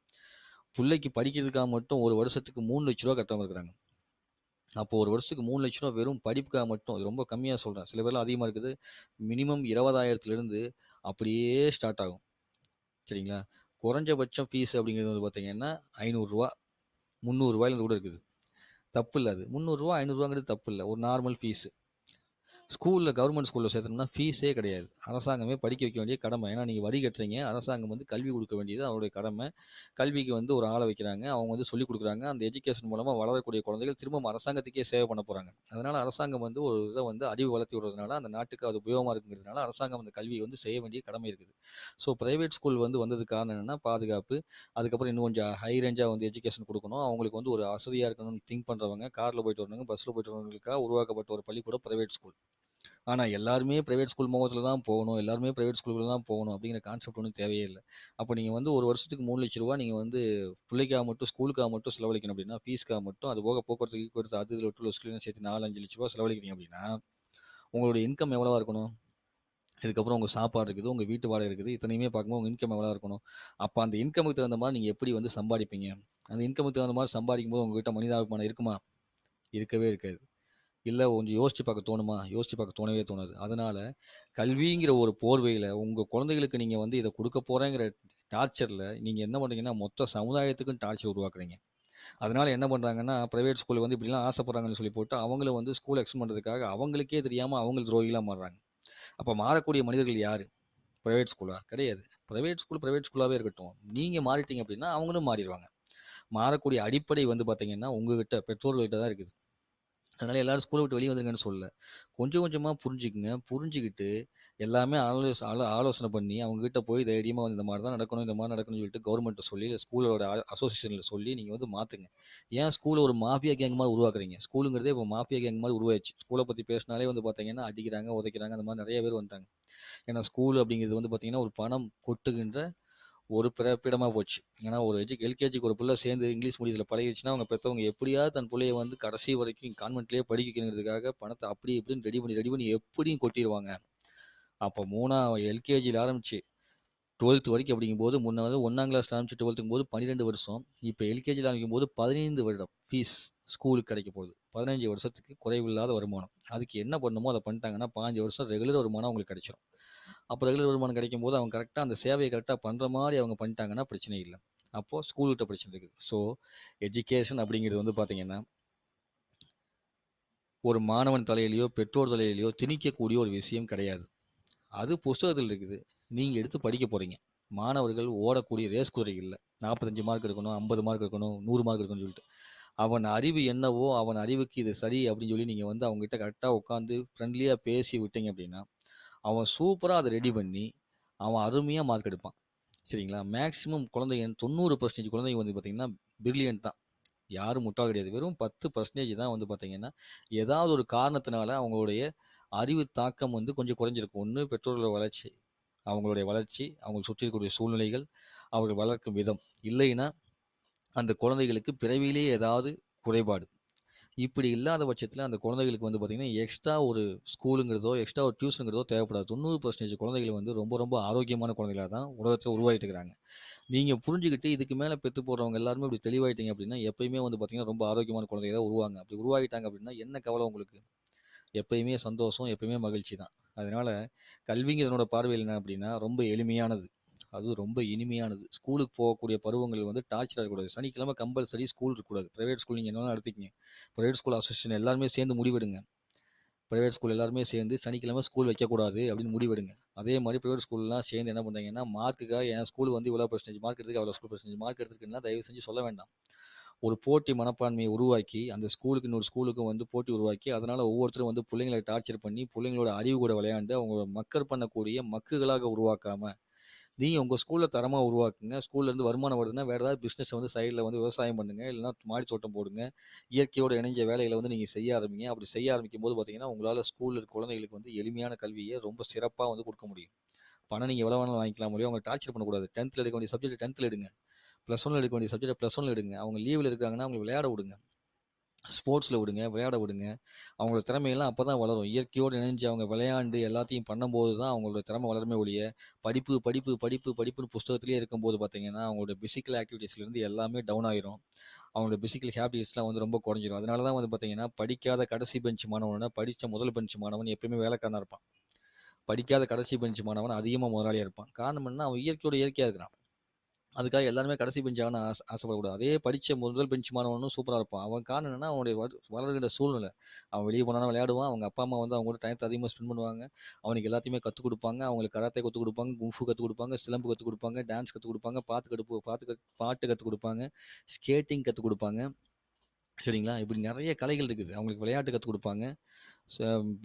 பிள்ளைக்கு படிக்கிறதுக்காக மட்டும் ஒரு வருஷத்துக்கு ரூ. 3,00,000 கட்டுறவங்க இருக்கிறாங்க. அப்போ ஒரு வருஷத்துக்கு மூணு லட்ச ரூபா வெறும் படிப்புக்காக மட்டும், அது ரொம்ப கம்மியாக சொல்கிறேன் சில பேர்லாம் அதிகமாக இருக்குது. மினிமம் 20,000லிருந்து அப்படியே ஸ்டார்ட் ஆகும். சரிங்களா? குறைஞ்சபட்சம் ஃபீஸ் அப்படிங்கிறது வந்து பார்த்தீங்கன்னா, ஐநூறுரூவா முந்நூறுரூவாயிலேருந்து கூட இருக்குது. தப்பு இல்லை அது. முந்நூறுரூவா ஐநூறுரூவாங்கிறது தப்பு இல்லை ஒரு நார்மல் ஃபீஸு ஸ்கூலில் கவர்மெண்ட் ஸ்கூலில் சேர்த்தோம்னா ஃபீஸே கிடையாது. அரசாங்கமே படிக்க வைக்க வேண்டிய கடமை. ஏன்னா நீங்கள் வரி கட்டுறீங்க. அரசாங்கம் வந்து கல்வி கொடுக்க வேண்டியது அவருடைய கடமை. கல்விக்கு வந்து ஒரு ஆளை வைக்கிறாங்க. அவங்க வந்து சொல்லிக் கொடுக்குறாங்க அந்த எஜுகேஷன் மூலமாக வளரக்கூடிய குழந்தைகள் திரும்பவும் அரசாங்கத்துக்கே சேவை பண்ண போகிறாங்க அதனால் அரசாங்கம் வந்து ஒரு இதை வந்து அறிவு வளர்த்தி விடுறதுனால, அந்த நாட்டுக்கு அது உபயோகமாக இருக்குங்கிறதுனால, அரசாங்கம் அந்த கல்வியை வந்து செய்ய வேண்டிய கடமை இருக்குது. ஸோ ப்ரைவேட் ஸ்கூல் வந்து வந்ததுக்கு காரணம் என்னன்னா, பாதுகாப்பு. அதுக்கப்புறம் இன்னும் கொஞ்சம் ஹை ரேஞ்சாக வந்து எஜுகேஷன் கொடுக்கணும் அவங்களுக்கு வந்து ஒரு வசதியாக இருக்கணும்னு திங்க் பண்ணுறவங்க காரில் போயிட்டு வரவங்க, பஸ்ஸில் போயிட்டு வரவங்களுக்காக உருவாக்கப்பட்ட ஒரு பள்ளிக்கூடம் ப்ரைவேட் ஸ்கூல். ஆனா எல்லாருமே பிரைவேட் ஸ்கூல் முகத்தில் தான் போகணும். எல்லாருமே பிரைவேட் ஸ்கூலுக்குள்ள தான் போகணும் அப்படிங்கிற கான்செப்ட் ஒண்ணும் தேவையே இல்ல. அப்ப நீங்க வந்து ஒரு வருஷத்துக்கு ரூ. 3,00,000 நீங்க வந்து பிள்ளைக்காக மட்டும், ஸ்கூலுக்காக மட்டும் செலவழிக்கணும் அப்படின்னா, ஃபீஸ்க்காக மட்டும் அது போக போக்குவரத்து, கீக்குவரத்து அது இதுல டூல் சேர்த்து ரூ. 4, 5 லட்ச ரூபா செலவழிக்கிறீங்க அப்படின்னா, உங்களுடைய இன்கம் எவ்வளவா இருக்கணும்? இதுக்கப்புறம் உங்க சாப்பாடு இருக்குது, உங்க வீட்டு வாடகை இருக்குது. இத்தனையுமே பார்க்கும்போது உங்க இன்கம் எவ்வளவா இருக்கணும்? அப்ப அந்த இன்கமுக்கு தகுந்த மாரி நீங்க எப்படி வந்து சம்பாதிப்பீங்க? அந்த இன்கமுக்கு தகுந்த மாரி சம்பாதிக்கும்போது உங்ககிட்ட மனிதாபிமானம் இருக்குமா? இருக்கவே இருக்காது. இல்லை கொஞ்சம் யோசிச்சு பார்க்க தோணுமா? யோசிச்சு பார்க்க தோணவே தோணாது. அதனால கல்விங்கிற ஒரு போர்வையில் உங்கள் குழந்தைகளுக்கு நீங்கள் வந்து இதை கொடுக்க போகிறேங்கிற டார்ச்சரில் நீங்கள் என்ன பண்ணுறீங்கன்னா மொத்த சமுதாயத்துக்கும் டார்ச்சர் உருவாக்குறீங்க. அதனால என்ன பண்ணுறாங்கன்னா ப்ரைவேட் ஸ்கூல் வந்து இப்படிலாம் ஆசைப்படுறாங்கன்னு சொல்லி போட்டு, அவங்கள வந்து ஸ்கூல் எக்ஸ்ட் பண்ணுறதுக்காக அவங்களுக்கே தெரியாமல் அவங்க துரோகிலாம் மாறுறாங்க. அப்போ மாறக்கூடிய மனிதர்கள் யார் ப்ரைவேட் ஸ்கூலா? கிடையாது. ப்ரைவேட் ஸ்கூல் ப்ரைவேட் ஸ்கூலாகவே இருக்கட்டும். நீங்கள் மாறிட்டீங்க அப்படின்னா, அவங்களும் மாறிடுவாங்க மாறக்கூடிய அடிப்படை வந்து பார்த்தீங்கன்னா, உங்ககிட்ட பெற்றோர்கள்கிட்ட தான் இருக்குது. அதனால எல்லாரும் ஸ்கூலை விட்டு வெளியே வந்துருங்கன்னு சொல்லல. கொஞ்சம் கொஞ்சமா புரிஞ்சுக்குங்க. புரிஞ்சுகிட்டு எல்லாமே ஆலோச ஆலோ ஆலோசனை பண்ணி அவங்ககிட்ட போய் தைரியமா வந்து இந்த மாரி தான் நடக்கணும், இந்த மாரி நடக்கணும்னு சொல்லிட்டு கவர்மெண்ட்ட சொல்லி, ஸ்கூலோட அ அசோசியேஷன்ல சொல்லி நீங்க வந்து மாத்துங்க. ஏன் ஸ்கூல ஒரு மாஃபியா கேங் மாரி உருவாக்குறீங்க? ஸ்கூலுங்கிறதே இப்போ மாஃபியா கேங் மாரி உருவாயிருச்சு. ஸ்கூல பத்தி பேசினாலே வந்து பார்த்தீங்கன்னா, அடிக்கிறாங்க, உதைக்கிறாங்க அந்த மாரி நெறைய பேர் வந்துட்டாங்க. ஏன்னா ஸ்கூல் அப்படிங்கிறது வந்து பார்த்தீங்கன்னா, ஒரு பணம் கொட்டுகின்ற ஒரு பிறப்பிடமாக போச்சு. ஏன்னா ஒரு எஜு எல்கேஜிக்கு ஒரு பிள்ளை சேர்ந்து இங்கிலீஷ் மீடியத்தில் பழகிடுச்சுன்னா அவங்க பெற்றவங்க எப்படியாவது தன் பிள்ளைய வந்து கடைசி வரைக்கும் கான்வென்ட்லேயே படிக்கணுங்கிறதுக்காக பணத்தை அப்படி இப்படின்னு ரெடி பண்ணி, ரெடி பண்ணி எப்படியும் கொட்டிடுவாங்க அப்போ 3 எல்கேஜியில் ஆரம்பிச்சு 12த் வரைக்கும் அப்படிங்கும்போது, முன்ன வந்து ஒன்றாம் கிளாஸ் ஆரம்பிச்சு 12ங்கும்போது 12 வருஷம். இப்ப எல்கேஜில ஆரம்பிக்கும்போது 15 வருடம் ஃபீஸ் ஸ்கூலுக்கு கிடைக்க போகுது. பதினஞ்சு வருஷத்துக்கு குறைவில்லாத வருமானம் அதுக்கு என்ன பண்ணணுமோ அதை பண்ணிட்டாங்கன்னா பாஞ்சு வருஷம் ரெகுலர் வருமானம் அவங்களுக்கு கிடைச்சிடும் அப்போ ரெகுலர் வருமானம் கிடைக்கும் போது அவங்க கரெக்டாக அந்த சேவையை கரெக்டாக பண்ணுற மாதிரி அவங்க பண்ணிட்டாங்கன்னா பிரச்சனை இல்லை. அப்போது ஸ்கூல்கிட்ட பிரச்சனை இருக்குது. ஸோ எஜுகேஷன் அப்படிங்கிறது வந்து பார்த்தீங்கன்னா ஒரு மாணவன் தலையிலையோ பெற்றோர் தலையிலையோ திணிக்கக்கூடிய ஒரு விஷயம் கிடையாது. அது புஸ்தகத்தில் இருக்குது. நீங்கள் எடுத்து படிக்க போகிறீங்க மாணவர்கள் ஓடக்கூடிய ரேஸ் குதிரை இல்லை. நாற்பத்தஞ்சு மார்க் இருக்கணும் ஐம்பது மார்க் இருக்கணும் நூறு மார்க் இருக்கணும்னு சொல்லிட்டு. அவன் அறிவு என்னவோ அவன் அறிவுக்கு இது சரி அப்படின்னு சொல்லி நீங்கள் வந்து அவங்ககிட்ட கரெக்டாக உட்காந்து ஃப்ரெண்ட்லியாக பேசி விட்டீங்க அப்படின்னா அவன் சூப்பராக அதை ரெடி பண்ணி அவன் அருமையாக மார்க் எடுப்பான். சரிங்களா? மேக்ஸிமம் குழந்தைங்க தொண்ணூறு பர்சன்டேஜ் குழந்தைங்க வந்து பார்த்திங்கன்னா பிரில்லியன்ட் தான். யாரும் முட்டாள் கிடையாது. வெறும் பத்து பர்சன்டேஜ் தான் வந்து பார்த்திங்கன்னா ஏதாவது ஒரு காரணத்தினால அவங்களுடைய அறிவு தாக்கம் வந்து கொஞ்சம் குறைஞ்சிருக்கும். ஒன்று பெற்றோர்களோட வளர்ச்சி அவங்களுடைய வளர்ச்சி அவங்களுக்கு சுற்றி இருக்கக்கூடிய சூழ்நிலைகள் அவர்கள் வளர்க்கும் விதம். இல்லைன்னா அந்த குழந்தைகளுக்கு பிறவியிலேயே ஏதாவது குறைபாடு. இப்படி இல்லாத பட்சத்தில் அந்த குழந்தைகளுக்கு வந்து பார்த்திங்கன்னா எக்ஸ்ட்ரா ஒரு ஸ்கூலுங்கிறதோ எக்ஸ்ட்ரா ஒரு டியூஷனுங்கிறதோ தேவைப்படாது. தொண்ணூறு பர்சன்டேஜ் குழந்தைகள் வந்து ரொம்ப ரொம்ப ஆரோக்கியமான குழந்தைகளாக தான் உலகத்தில் உருவாகிட்டு இருக்கிறாங்க நீங்கள் புரிஞ்சுக்கிட்டு இதுக்கு மேலே பெற்று போடுறவங்க எல்லாருமே இப்படி தெளிவாயிட்டீங்க அப்படின்னா எப்பயுமே வந்து பார்த்திங்கன்னா ரொம்ப ஆரோக்கியமான குழந்தைகள் தான் உருவாங்க. அப்படி உருவாகிட்டாங்க அப்படின்னா என்ன கவலை உங்களுக்கு? எப்பயுமே சந்தோஷம் எப்பயுமே மகிழ்ச்சி தான். அதனால் கல்விங்கிறதனோட பார்வையில் என்ன அப்படின்னா ரொம்ப எளிமையானது. அது ரொம்ப இனிமையானது. ஸ்கூலுக்கு போகக்கூடிய பருவங்கள் வந்து டார்ச்சராக இருக்கக்கூடாது. சனிக்கிழமை கம்பல்சரி ஸ்கூல் இருக்கக்கூடாது. ப்ரைவேட் ஸ்கூல் நீங்கள் என்ன நடத்திக்கிங்க. ப்ரைவேட் ஸ்கூல் அசோசியேஷன் எல்லாருமே சேர்ந்து முடிவெடுங்க. ப்ரைவேட் ஸ்கூல் எல்லாருமே சேர்ந்து சனிக்கிழமை ஸ்கூல் வைக்கக்கூடாது அப்படின்னு முடிவெடுங்க. அதே மாதிரி ப்ரைவேட் ஸ்கூல்லாம் சேர்ந்து என்ன பண்ணுறீங்கன்னா மார்க்குக்காக என் ஸ்கூல் வந்து இவ்வளோ பர்சன்டேஜ் மார்க் எடுத்துக்கு அவ்வளோ ஸ்கூல் பர்சன்டேஜ் மார்க் எடுத்துருக்குன்னா தயவு செஞ்சு சொல்ல வேண்டாம். ஒரு போட்டி மனப்பான்மையை உருவாக்கி அந்த ஸ்கூலுக்கு இன்னொரு ஸ்கூலுக்கும் வந்து போட்டி உருவாக்கி அதனால் ஒவ்வொருத்தரும் வந்து பிள்ளைங்களை டார்ச்சர் பண்ணி பிள்ளைங்களோட அறிவு கூட விளையாண்டு அவங்க மக்கர் பண்ணக்கூடிய மக்குகளாக உருவாக்காமல் நீங்கள் உங்கள் ஸ்கூலில் தரமாக உருவாக்குங்க. ஸ்கூல்லேருந்து வருமானம் வருதுன்னா வேறு ஏதாவது பிஸ்னஸ் வந்து சைடில் வந்து விவசாயம் பண்ணுங்கள் இல்லைனா மாடி தோட்டம் போடுங்க. இயற்கையோடு இணைஞ்ச வேலைகளை வந்து நீங்கள் செய்ய ஆரம்பிங்க. அப்படி செய்ய ஆரம்பிக்கும் போது பார்த்தீங்கன்னா உங்களால் ஸ்கூலில் இருக்க குழந்தைகளுக்கு வந்து எளிமையான கல்வியை ரொம்ப சிறப்பாக வந்து கொடுக்க முடியும். பணம் நீங்கள் எவ்வளோ வேணாலும் வாங்கிக்கலாம் முடியும் அவங்க டார்ச்சர் பண்ணக்கூடாது. டென்த்தில் எடுக்க வேண்டிய சப்ஜெக்ட் டென்த்தில் எடுங்க. ப்ளஸ் ஒன்ல எடுக்க வேண்டிய சப்ஜெக்ட் ப்ளஸ் ஒன்ல எடுங்க. அவங்க லீவில் இருக்காங்கன்னா அவங்க விளையாட விடுங்க. ஸ்போர்ட்ஸில் விடுங்க விளையாட விடுங்க. அவங்களோட திறமையெல்லாம் அப்போ தான் வளரும். இயற்கையோடு இணைஞ்சு அவங்க விளையாண்டு எல்லாத்தையும் பண்ணும்போது தான் அவங்களோட திறமை வளருமே ஒழிய படிப்பு படிப்பு படிப்பு படிப்புன்னு புஸ்தகத்துலேயே இருக்கும்போது பார்த்தீங்கன்னா அவங்களோட பிசிக்கல் ஆக்டிவிட்டீஸ்லேருந்து எல்லாமே டவுன் ஆயிரும். அவங்களோட பிசிக்கல் ஹேபிட்ஸ்லாம் வந்து ரொம்ப குறைஞ்சிரும். அதனால தான் வந்து பார்த்தீங்கன்னா படிக்காத கடைசி பெஞ்ச் மாணவனை படித்த முதல் பெஞ்ச் மாணவன் எப்பயுமே வேலைக்காரனாக இருப்பான். படிக்காத கடைசி பெஞ்ச் மாணவன் அதிகமாக முதலாளியாக இருப்பான். காரணம் என்ன அவன் இயற்கையோட இயற்கையாக இருக்கிறான். அதுக்காக எல்லாருமே கடைசி பெஞ்ச் ஆசை ஆசைப்படக்கூடாது. அதே படித்த முதல் பெஞ்ச் மாணவனும் சூப்பராக இருப்பான். அவன் காரணம் என்னன்னா அவனுடைய வளர்கிற சூழ்நிலை. அவன் வெளியே போனாலும் விளையாடுவான். அவங்க அப்பா அம்மா வந்து அவங்க கூட டைத்தை அதிகமாக ஸ்பெண்ட் பண்ணுவாங்க. அவனுக்கு எல்லாத்தையுமே கற்றுக் கொடுப்பாங்க. அவங்களுக்கு கராத்தே கற்றுக் கொடுப்பாங்க கும்ஃபு கற்றுக் கொடுப்பாங்க சிலம்பு கற்றுக் கொடுப்பாங்க டான்ஸ் கற்றுக் கொடுப்பாங்க பாட்டு கற்று பாட்டு பாட்டு கற்றுக் கொடுப்பாங்க ஸ்கேட்டிங் கற்றுக் கொடுப்பாங்க. சரிங்களா? இப்படி நிறைய கலைகள் இருக்குது. அவங்களுக்கு விளையாட்டு கற்றுக் கொடுப்பாங்க.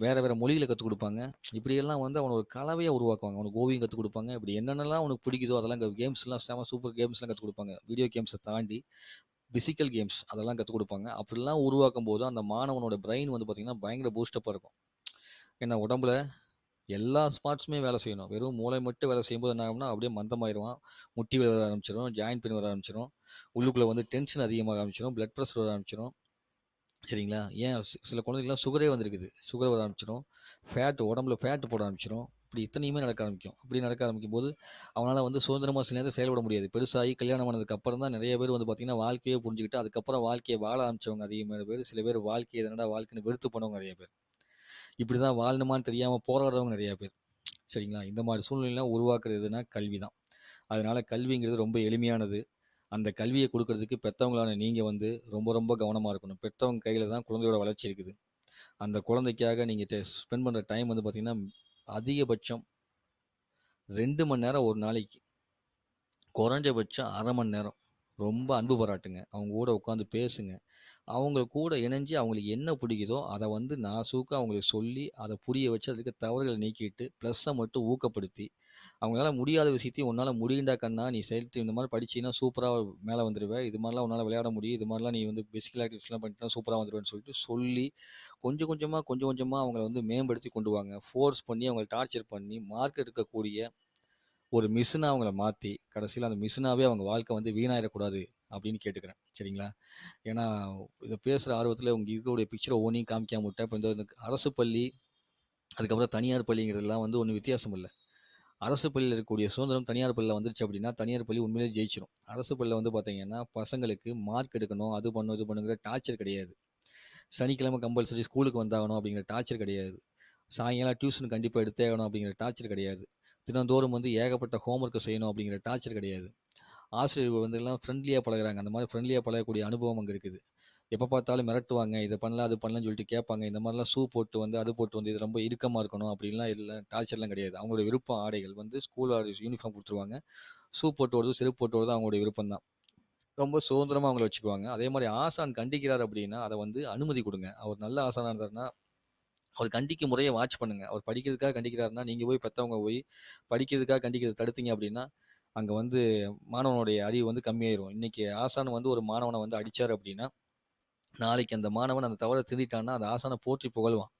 வேறு வேறு மொழிகளை கற்றுக் கொடுப்பாங்க. இப்படியெல்லாம் வந்து அவனை ஒரு கலவையாக உருவாக்குவாங்க. அவனுக்கு ஓவியம் கற்றுக் கொடுப்பாங்க. இப்படி என்னென்னலாம் அவனுக்கு பிடிக்குதோ அதெல்லாம் கேம்ஸ்லாம் செம சூப்பர் கேம்ஸ்லாம் கற்றுக் கொடுப்பாங்க. வீடியோ கேம்ஸை தாண்டி பிசிக்கல் கேம்ஸ் அதெல்லாம் கற்றுக் கொடுப்பாங்க. அப்படிலாம் உருவாக்கும் போது அந்த மாணவனோட பிரெயின் வந்து பார்த்திங்கன்னா பயங்கர பூஸ்டப்பாக இருக்கும். ஏன்னா உடம்புல எல்லா ஸ்பாட்ஸுமே வேலை செய்யணும். வெறும் மூளை மட்டும் வேலை செய்யும்போது என்ன ஆகும்னா அப்படியே மந்தமாயிடுவான் முட்டி வர ஆரம்பிச்சிடும் ஜாயின் பெயின் வர ஆரம்பிச்சிடும் உள்ளுக்குள்ளே வந்து டென்ஷன் அதிகமாக ஆரம்பிச்சிடும் பிளட் ப்ரெஷர் வர ஆரம்பிச்சிடும் சரிங்களா? ஏன் சி- சில குழந்தைகள்லாம் சுகரே வந்திருக்குது. சுகர் வர ஆரம்பிச்சிடும். ஃபேட் உடம்புல ஃபேட் போட ஆரம்பிச்சிடும். இப்படி இத்தனையுமே நடக்க ஆரம்பிக்கும். இப்படி நடக்க ஆரம்பிக்கும் போது அவனால் வந்து சுதந்திரமாக சில நேரத்தில் செயல்பட முடியாது. பெருசாகி கல்யாணம் ஆனதுக்கு அப்புறம் தான் நிறைய பேர் வந்து பார்த்திங்கன்னா வாழ்க்கையே புரிஞ்சுக்கிட்டு அதுக்கப்புறம் வாழ்க்கையை வாழ ஆரம்பிச்சவங்க அதிகமான பேர். சில பேர் வாழ்க்கையை என்னடா வாழ்க்கைன்னு வெறுத்து போனவங்க நிறைய பேர். இப்படி தான் வாழணுமான்னு தெரியாமல் போராடுறவங்க நிறைய பேர். சரிங்களா? இந்த மாதிரி சூழ்நிலைலாம் உருவாக்குறது கல்வி தான் அதனால கல்விங்கிறது ரொம்ப எளிமையானது. அந்த கல்வியை கொடுக்கறதுக்கு பெற்றவங்களான நீங்கள் வந்து ரொம்ப ரொம்ப கவனமாக இருக்கணும். பெற்றவங்க கையில் தான் குழந்தையோட வளர்ச்சி இருக்குது. அந்த குழந்தைக்காக நீங்கள் ஸ்பெண்ட் பண்ணுற டைம் வந்து பார்த்திங்கன்னா அதிகபட்சம் ரெண்டு மணி நேரம் ஒரு நாளைக்கு. குறைஞ்சபட்சம் அரை மணி நேரம். ரொம்ப அன்பு பாராட்டுங்க. அவங்க கூட உட்காந்து பேசுங்க. அவங்க கூட இணைஞ்சு அவங்களுக்கு என்ன பிடிக்குதோ அதை வந்து நாசூக்காக அவங்களுக்கு சொல்லி அதை புரிய வச்சு அதுக்கு தவறுகளை நீக்கிட்டு ப்ளஸ்ஸை மட்டும் ஊக்கப்படுத்தி அவங்களால முடியாத விஷயத்தையும் உன்னால் முடியுண்டா கண்ணா நீ செயல்த்து இந்த மாதிரி படிச்சீன்னா சூப்பராக மேலே வந்துடுவேன் இது மாதிரிலாம் உன்னால் விளையாட முடியும். இது மாதிரிலாம் நீ வந்து பிசிக்கல் ஆக்டிவிட்டிஸ்லாம் பண்ணிட்டா சூப்பராக வந்துடுவேன்னு சொல்லிட்டு சொல்லி கொஞ்சம் கொஞ்சமாக கொஞ்சம் கொஞ்சமாக அவங்கள வந்து மேம்படுத்தி கொண்டு வாங்க. ஃபோர்ஸ் பண்ணி அவங்கள டார்ச்சர் பண்ணி மார்க் எடுக்கக்கூடிய ஒரு மிஷினாக அவங்கள மாற்றி கடைசியில் அந்த மிஷினாகவே அவங்க வாழ்க்கை வந்து வீணாயிடக்கூடாது அப்படின்னு கேட்டுக்கிறேன். சரிங்களா? ஏன்னா இதை பேசுகிற ஆர்வத்தில் உங்கள் இருக்கக்கூடிய பிக்சரை ஒன்றையும் காமிக்காம விட்டேன் இப்போ இந்த இந்த அரசு பள்ளி அதுக்கப்புறம் தனியார் பள்ளிங்கிறதுலாம் வந்து ஒன்றும் வித்தியாசம் இல்லை. அரசு பள்ளியில் இருக்கக்கூடிய சுதந்திரம் தனியார் பள்ளியில் வந்துருச்சு அப்படின்னா தனியார் பள்ளி உண்மையிலேயே ஜெயிச்சிரும். அரசு பள்ளியில் வந்து பார்த்தீங்கன்னா பசங்களுக்கு மார்க் எடுக்கணும் அது பண்ணும் இது பண்ணுங்கிற டார்ச்சர் கிடையாது. சனிக்கிழமை கம்பல்சரி ஸ்கூலுக்கு வந்தாகணும் அப்படிங்கிற டார்ச்சர் கிடையாது. சாயங்காலம் டியூஷன் கண்டிப்பாக எடுத்தே ஆகணும் அப்படிங்கிற டார்ச்சர் கிடையாது. தினந்தோறும் வந்து ஏகப்பட்ட ஹோம்ஒர்க்கை செய்யணும் அப்படிங்கிற டார்ச்சர் கிடையாது. ஆசிரியர்கள் வந்து எல்லாம் ஃப்ரெண்ட்லியாக பழகுறாங்க. அந்த மாதிரி ஃப்ரெண்ட்லியாக பழகக்கூடிய அனுபவம் அங்கே இருக்குது. எப்போ பார்த்தாலும் மிரட்டுவாங்க. இதை பண்ணலாம் அது பண்ணலன்னு சொல்லிட்டு கேட்பாங்க. இந்த மாதிரிலாம் ஷூ போட்டு வந்து அது போட்டு வந்து இது ரொம்ப இறுக்கமாக இருக்கணும். அப்படின்லாம் இல்லை டார்ச்சர்லாம் கிடையாது. அவங்களோட விருப்பம் ஆடைகள் வந்து ஸ்கூல் யூனிஃபார்ம் கொடுத்துருவாங்க. ஷூ போட்டு வருது செருப்பு போட்டு வருது அவங்களோட விருப்பம் தான். ரொம்ப சுதந்திரமாக அவங்கள வச்சுக்குவாங்க. அதே மாதிரி ஆசான் கண்டிக்கிறார் அப்படின்னா அதை வந்து அனுமதி கொடுங்க. அவர் நல்ல ஆசானாக இருந்தாருன்னா அவர் கண்டிக்கும் முறையை வாட்ச் பண்ணுங்க. அவர் படிக்கிறதுக்காக கண்டிக்கிறாருன்னா நீங்கள் போய் பெற்றவங்க போய் படிக்கிறதுக்காக கண்டிக்கிறது தடுத்தீங்க அப்படின்னா அங்கே வந்து மாணவனுடைய அறிவு வந்து கம்மியாயிரும். இன்னைக்கு ஆசான் வந்து ஒரு மாணவனை வந்து அடிச்சார் அப்படின்னா நாளைக்கு அந்த மாணவன் அந்த தவறை திருந்திட்டான்னா அந்த ஆசானை போற்றி புகழ்வான்.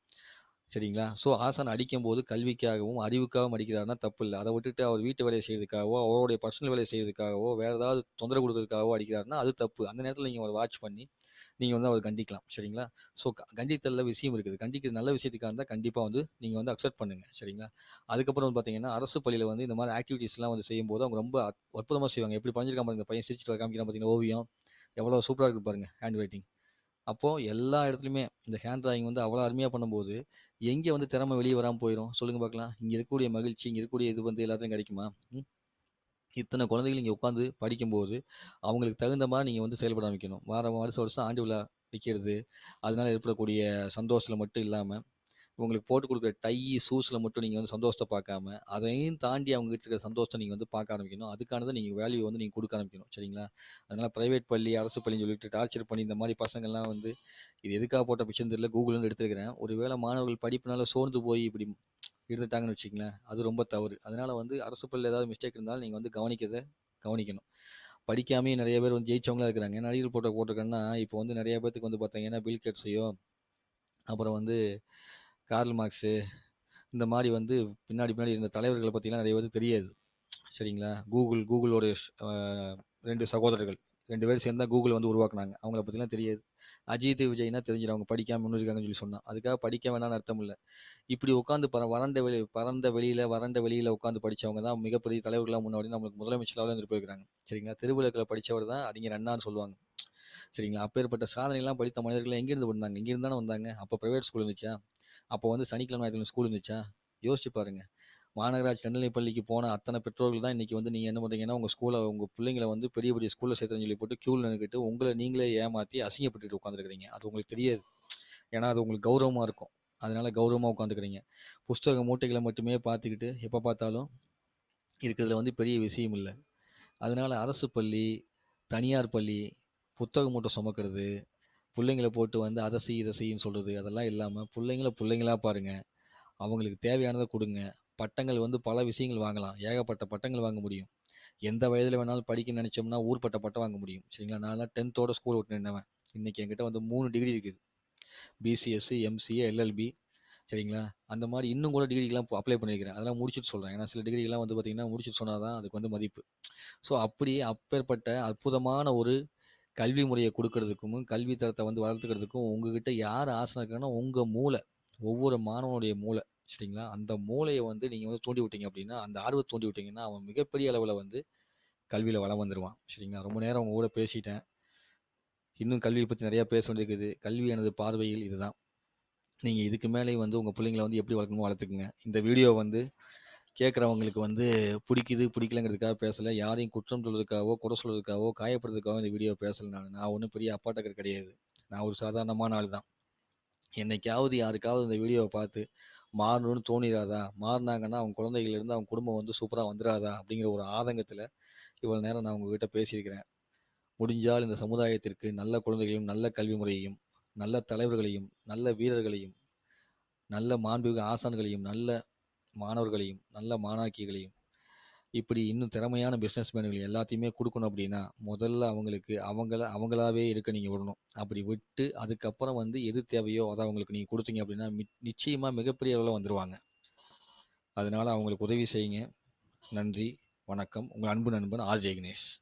சரிங்களா? ஸோ ஆசான் அடிக்கும்போது கல்விக்காகவும் அறிவுக்காகவும் அடிக்கிறாருன்னா தப்பு இல்லை. அதை விட்டுட்டு அவர் வீட்டு வேலையை செய்யறதுக்காகவோ அவருடைய பர்சனல் வேலையை செய்யறதுக்காகவோ வேறு ஏதாவது தொந்தரவு கொடுக்கறதுக்காகவோ அடிக்கிறாருன்னா அது தப்பு. அந்த நேரத்தில் நீங்கள் அவர் வாட்ச் பண்ணி நீங்கள் வந்து அவர் கண்டிக்கலாம். சரிங்களா? ஸோ கண்டித்தல்ல விஷயம் இருக்குது. கண்டிக்கிற நல்ல விஷயத்துக்காக இருந்தால் கண்டிப்பாக வந்து நீங்கள் வந்து அக்செப்ட் பண்ணுங்க. சரிங்களா? அதுக்கப்புறம் வந்து பார்த்தீங்கன்னா அரசு பள்ளியில் வந்து இந்த மாதிரி ஆக்டிவிட்டீஸ்லாம் வந்து செய்யும்போது அவங்க ரொம்ப அற்புதமாக செய்வாங்க. எப்படி பண்ணிருக்காம பாருங்க இந்த பையன் சிரிச்சிட்டு காமிக்கிறான் பார்த்தீங்கன்னா ஓவியம். எவ்வளோ சூப்பராக இருக்கு பாருங்க ஹேண்ட் ரைட்டிங் அப்போது எல்லா இடத்துலையுமே இந்த ஹேண்ட் டிராயிங் வந்து அவ்வளோ அருமையாக பண்ணும்போது எங்கே வந்து திறமை வெளியே வராமல் போயிடும் சொல்லுங்க பார்க்கலாம் இங்கே இருக்கக்கூடிய மகிழ்ச்சி இங்கே இருக்கக்கூடிய இது வந்து எல்லாத்தையும் கிடைக்குமா? ம்? இத்தனை குழந்தைகள் இங்கே உட்காந்து படிக்கும்போது அவங்களுக்கு தகுந்த மாதிரி நீங்கள் வந்து செயல்பட ஆரம்பிக்கணும். வாரம் வருஷம் வருஷம் ஆண்டு விழா வைக்கிறது அதனால ஏற்படக்கூடிய சந்தோஷத்தில் மட்டும் இல்லாமல் உங்களுக்கு போட்டு கொடுக்குற டை ஷூஸில் மட்டும் நீங்கள் வந்து சந்தோஷத்தை பார்க்காம அதையும் தாண்டி அவங்க கிட்ட இருக்கிற சந்தோஷத்தை நீங்கள் வந்து பார்க்க ஆரம்பிக்கணும். அதுக்கானதை நீங்கள் வேல்யூ வந்து நீங்கள் கொடுக்க ஆரம்பிக்கணும். சரிங்களா? அதனால் ப்ரைவேட் பள்ளி அரசு பள்ளின்னு சொல்லிட்டு டார்ச்சர் பண்ணி இந்த மாதிரி பசங்கள்லாம் வந்து இது எதுக்காக போட்ட பிக்சர் தெரியல கூகுள்லேருந்து எடுத்துருக்கிறேன். ஒருவேளை மாணவர்கள் படிப்புனால சோர்ந்து போய் இப்படி இருந்துட்டாங்கன்னு வச்சுங்களேன் அது ரொம்ப தவறு. அதனால் வந்து அரசு பள்ளியில் ஏதாவது மிஸ்டேக் இருந்தாலும் நீங்கள் வந்து கவனிக்கிறத கவனிக்கணும். படிக்காமே நிறைய பேர் வந்து ஜெயிச்சவங்களா இருக்கிறாங்க. ஏன்னா அரியர் போட்ட போட்டிருக்கேன்னா இப்போ வந்து நிறைய பேர்த்துக்கு வந்து பார்த்தீங்கன்னா பில் கேட்ஸையோ அப்புறம் வந்து கார்ல் மார்க்ஸு இந்த மாதிரி வந்து பின்னாடி பின்னாடி இருந்த தலைவர்களை பற்றிலாம் நிறைய பேருக்கு தெரியாது. சரிங்களா? கூகுள் கூகுளோட ரெண்டு சகோதரர்கள். ரெண்டு பேரும் சேர்ந்து தான் கூகுள் வந்து உருவாக்குனாங்க. அவங்கள பற்றிலாம் தெரியாது. அஜித் விஜய்னா தெரிஞ்சிடும் அவங்க படிக்காமல் முன்னிருக்காங்கன்னு இருக்காங்கன்னு சொல்லி சொன்னான் அதுக்காக படிக்க வேணாம்னு அர்த்தம் இல்லை. இப்படி உட்காந்து பர வறண்ட வெளி பறந்த வெளியில் வறண்ட வெளியில் உட்காந்து படித்தவங்க தான் மிகப்பெரிய தலைவர்களாக முன்னாடி நம்மளுக்கு முதலமைச்சராக இருந்துட்டு போயிருக்காங்க. சரிங்களா? திருவிழாக்களை படித்தவர் தான் அறிஞர் அண்ணான்னு சொல்லுவாங்க. சரிங்களா? அப்பேற்பட்ட சாதனைலாம் படித்த மனிதர்கள் எங்கேருந்து வந்தாங்க? இங்கேருந்து தானே வந்தாங்க? அப்போ ப்ரைவேட் ஸ்கூல் இருந்துச்சா? அப்போ வந்து சனிக்கிழமை ஞாயிற்றுக்கிழமை ஸ்கூல் இருந்துச்சா? யோசிச்சு பாருங்க. மாநகராட்சி நடுநிலைப் பள்ளிக்கு போன அத்தனை பெற்றோர்கள் தான் இன்றைக்கி வந்து நீங்கள் என்ன பண்ணுறீங்கன்னா உங்கள் ஸ்கூலை உங்கள் பிள்ளைங்களை வந்து பெரிய பெரிய ஸ்கூலில் சேர்த்துன்னு சொல்லி போட்டு க்யூவில் நின்றுக்கிட்டு உங்களை நீங்களே ஏமாற்றி அசிங்கப்பட்டுட்டு உட்காந்துருக்கிறீங்க அது உங்களுக்கு தெரியாது. ஏன்னா அது உங்களுக்கு கௌரவமாக இருக்கும். அதனால கௌரவமாக உட்காந்துக்கிறீங்க புஸ்தக மூட்டைகளை மட்டுமே பார்த்துக்கிட்டு எப்போ பார்த்தாலும் இருக்கிறதுல வந்து பெரிய விஷயம் இல்லை. அதனால் அரசு பள்ளி தனியார் பள்ளி புத்தக மூட்டை சுமக்கிறது பிள்ளைங்கள போட்டு வந்து அதை செய் இதை செய்யுன்னு சொல்கிறது அதெல்லாம் இல்லாமல் பிள்ளைங்கள பிள்ளைங்களா பாருங்கள் அவங்களுக்கு தேவையானதை கொடுங்க. பட்டங்கள் வந்து பல விஷயங்கள் வாங்கலாம். ஏகப்பட்ட பட்டங்கள் வாங்க முடியும். எந்த வயதில் வேணாலும் படிக்க நினச்சோம்னா ஊர்பட்ட பட்டம் வாங்க முடியும். சரிங்களா? நான்லாம் டென்த்தோட ஸ்கூல் விட்டு நின்னவன். இன்றைக்கி என்கிட்ட வந்து மூணு டிகிரி இருக்குது. பிசிஎஸ்சி எம்சிஏ எல்எல்பி சரிங்களா? அந்த மாதிரி இன்னும் கூட டிகிரிக்கெலாம் அப்ளை பண்ணியிருக்கிறேன். அதெல்லாம் முடிச்சுட்டு சொல்கிறேன் ஏன்னா சில டிகிரிலாம் வந்து பார்த்திங்கன்னா முடிச்சுட்டு சொன்னால் தான் அதுக்கு வந்து மதிப்பு. ஸோ அப்படி அப்பேற்பட்ட அற்புதமான ஒரு கல்வி முறையை கொடுக்கறதுக்கும் கல்வி தரத்தை வந்து வளர்த்துக்கிறதுக்கும் உங்ககிட்ட யார் ஆசனம் இருக்காங்கன்னா உங்கள் மூளை. ஒவ்வொரு மாணவனுடைய மூளை. சரிங்களா? அந்த மூளையை வந்து நீங்கள் வந்து தூண்டி விட்டீங்க அப்படின்னா அந்த ஆர்வத்தை தூண்டி விட்டீங்கன்னா அவன் மிகப்பெரிய அளவில் வந்து கல்வியில் வளம் வந்துடுவான் சரிங்களா? ரொம்ப நேரம் உங்கள் கூட பேசிட்டேன். இன்னும் கல்வியை பற்றி நிறையா பேச வேண்டியிருக்குது. கல்வி எனது பார்வையில் இதுதான். நீங்கள் இதுக்கு மேலே வந்து உங்கள் பிள்ளைங்களை வந்து எப்படி வளர்க்கணுமோ வளர்த்துக்குங்க. இந்த வீடியோ வந்து கேட்குறவங்களுக்கு வந்து பிடிக்குது பிடிக்கலங்கிறதுக்காக பேசலை. யாரையும் குற்றம் சொல்றதுக்காகவோ குறை சொல்றதுக்காகவோ காயப்படுறதுக்காகவோ இந்த வீடியோ பேசலை நான். நான் ஒன்றும் பெரிய அப்பாட்டக்கர் கிடையாது. நான் ஒரு சாதாரணமான ஆள் தான். என்னைக்காவது யாருக்காவது இந்த வீடியோவை பார்த்து மாறணும்னு தோணிடாதா மாறினாங்கன்னா அவங்க குழந்தைகள்லேருந்து அவங்க குடும்பம் வந்து சூப்பராக வந்துடாதா அப்படிங்கிற ஒரு ஆதங்கத்தில் இவ்வளோ நேரம் நான் உங்ககிட்ட பேசியிருக்கிறேன். முடிஞ்சால் இந்த சமுதாயத்திற்கு நல்ல குழந்தைகளையும் நல்ல கல்வி முறையையும் நல்ல தலைவர்களையும் நல்ல வீரர்களையும் நல்ல மாண்புமிகு ஆசான்களையும் நல்ல மாணவர்களையும் நல்ல மாணாக்கிகளையும் இப்படி இன்னும் திறமையான பிஸ்னஸ் மேன்கள் எல்லாத்தையுமே கொடுக்கணும் அப்படின்னா முதல்ல அவங்களுக்கு அவங்கள அவங்களாவே இருக்க நீங்கள் விடணும். அப்படி விட்டு அதுக்கப்புறம் வந்து எது தேவையோ அதை அவங்களுக்கு நீங்கள் கொடுத்தீங்க அப்படின்னா மி- மிகப்பெரிய அளவில் வந்துடுவாங்க அதனால் அவங்களுக்கு உதவி செய்யுங்க. நன்றி வணக்கம். உங்கள் அன்பு நண்பன் ஆர். கணேஷ்